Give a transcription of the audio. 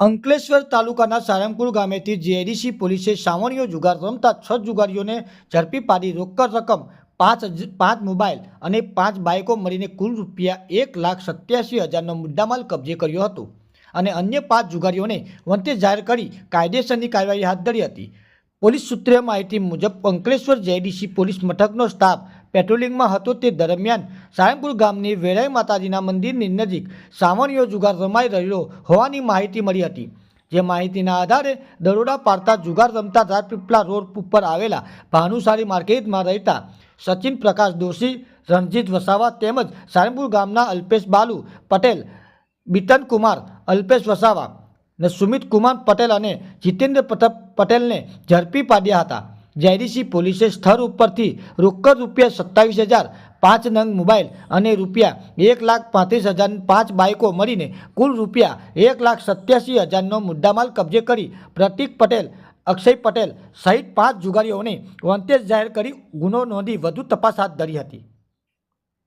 અંકલેશ્વર તાલુકાના સારંગપુર ગામેથી જેડીસી પોલીસે સાવણીઓ જુગાર રમતા છ જુગારીઓને ઝડપી પાડી રોકડ રકમ, પાંચ પાંચ મોબાઈલ અને પાંચ બાઇકો મળીને કુલ રૂપિયા એક લાખ સત્યાસી હજારનો મુદ્દામાલ કબજે કર્યો હતો અને અન્ય પાંચ જુગારીઓને વંતે જાહેર કરી કાયદેસરની કાર્યવાહી હાથ ધરી હતી. પોલીસ સૂત્રે માહિતી મુજબ અંકલેશ્વર જેડીસી પોલીસ મથકનો સ્ટાફ પેટ્રોલિંગમાં હતો તે દરમિયાન સારંગપુર ગામની વેરાઈ માતાજીના મંદિરની નજીક સાવણીઓ જુગાર રમાઈ રહ્યો હોવાની માહિતી મળી હતી. જે માહિતીના આધારે દરોડા પાડતા જુગાર રમતા રાજપીપળા રોડ ઉપર આવેલા ભાનુશાળી માર્કેટમાં રહેતા સચિન પ્રકાશ દોશી, રણજીત વસાવા તેમજ સાયમપુર ગામના અલ્પેશ બાલુ પટેલ, બિતન કુમાર, અલ્પેશ વસાવા ને સુમિત કુમાર પટેલ અને જીતેન્દ્ર પટેલને ઝડપી પાડ્યા હતા. જેડીસી પોલીસે સ્થળ ઉપરથી રોકડ રૂપિયા સત્તાવીસ હજાર, પાંચ નંગ મોબાઈલ અને રૂપિયા એક લાખ પાંત્રીસ હજાર પાંચ બાઇકો મળીને કુલ રૂપિયા એક લાખ સત્યાસી હજારનો મુદ્દામાલ કબજે કરી પ્રતિક પટેલ, અક્ષય પટેલ સહિત પાંચ જુગારીઓને વંતેજ જાહેર કરી ગુનો નોંધી વધુ તપાસ હાથ ધરી હતી.